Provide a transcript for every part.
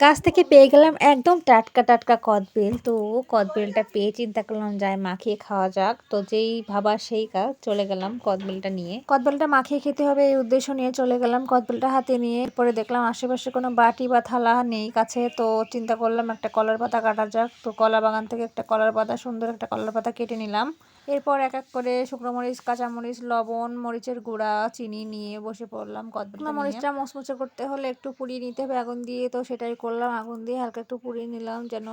গাছ থেকে পেয়ে গেলাম একদম টাটকা টাটকা কদবেল তো কদবেলটা পেয়ে চিন্তা করলাম যাই মাখিয়ে খাওয়া যাক। তো যেই ভাবা সেই কাজ চলে গেলাম কদবেলটা নিয়ে। কদবেলটা মাখিয়ে খেতে হবে এই উদ্দেশ্য নিয়ে চলে গেলাম কদবেলটা হাতে নিয়ে। এরপরে দেখলাম আশেপাশে কোনো বাটি বা থালা নেই কাছে। তো চিন্তা করলাম একটা কলার পাতা কাটা যাক। তো কলা বাগান থেকে একটা কলার পাতা সুন্দর একটা কলার পাতা কেটে নিলাম। এরপর এক এক করে শুকনো মরিচ কাঁচামরিচ লবণ মরিচের গুঁড়া চিনি নিয়ে বসে পড়লাম কদবেলটা মরিচটা মচমচে করতে হলে একটু পুড়িয়ে নিতে হবে আগুন দিয়ে। তো সেটাই করলাম আগুন দিয়ে হালকা একটু পুড়িয়ে নিলাম যেন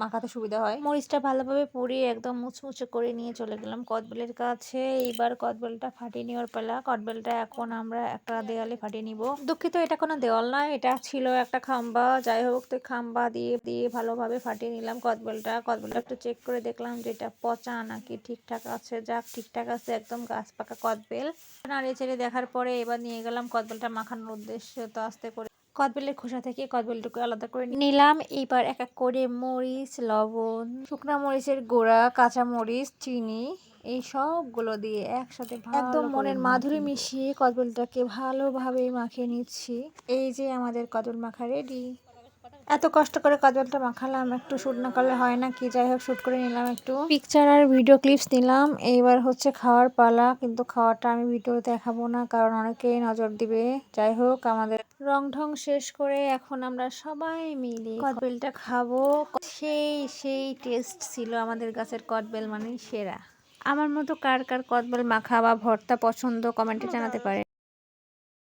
মাখাতে সুবিধা হয়। মরিচটা ভালোভাবে পুড়িয়ে একদম মুচমুচে করে নিয়ে চলে গেলাম কদবেলের কাছে। এইবার কদবেলটা ফাটিয়ে নেওয়ার পালা। কদবেলটা এখন আমরা একটা দেওয়ালে ফাটিয়ে নিব। দুঃখিত, এটা কোনো দেওয়াল নয়, এটা ছিল একটা খাম্বা। যাই হোক, তো খাম্বা দিয়ে দিয়ে ভালোভাবে ফাটিয়ে নিলাম কদবেলটা। কদবেলটা একটু চেক করে দেখলাম যে এটা পচা নাকি ঠিকঠাক আছে। যাক, ঠিকঠাক আছে, একদম গাছ পাকা কদবেল। নাড়িয়ে চেড়ে দেখার পরে এবার নিয়ে গেলাম কদবেলটা মাখানোর উদ্দেশ্যে। তো আস্তে করে কদবেলের খোসা থেকে কদবেলটুকু আলাদা করে নিলাম। এইবার এক এক করে মরিচ লবণ শুকনা মরিচের গোড়া কাঁচা মরিচ চিনি এই সবগুলো দিয়ে একসাথে একদম মনের মাধুরী মিশিয়ে কদবেলটাকে ভালোভাবে মাখিয়ে নিচ্ছি। এই যে আমাদের কদল মাখা রেডি। এত কষ্ট করে কদবেলটা মাখালাম, একটু শ্যুট না করলে হয় না, কি যাই হোক শ্যুট করে নিলাম একটু। পিকচার আর ভিডিও ক্লিপস নিলাম, এইবার হচ্ছে খাওয়ার পালা, কিন্তু খাওয়াটা আমি ভিডিও দেখাবো না, কারণ অনেকেই নজর দিবে, যাই হোক আমাদের রং ঢং শেষ করে এখন আমরা সবাই মিলে কদবেলটা খাব। সেই সেই টেস্ট ছিল আমাদের গাছের কদবেল মানে সেরা। আমার মতো কার কার কদবেল মাখা বা ভর্তা পছন্দ কমেন্টে জানাতে পারে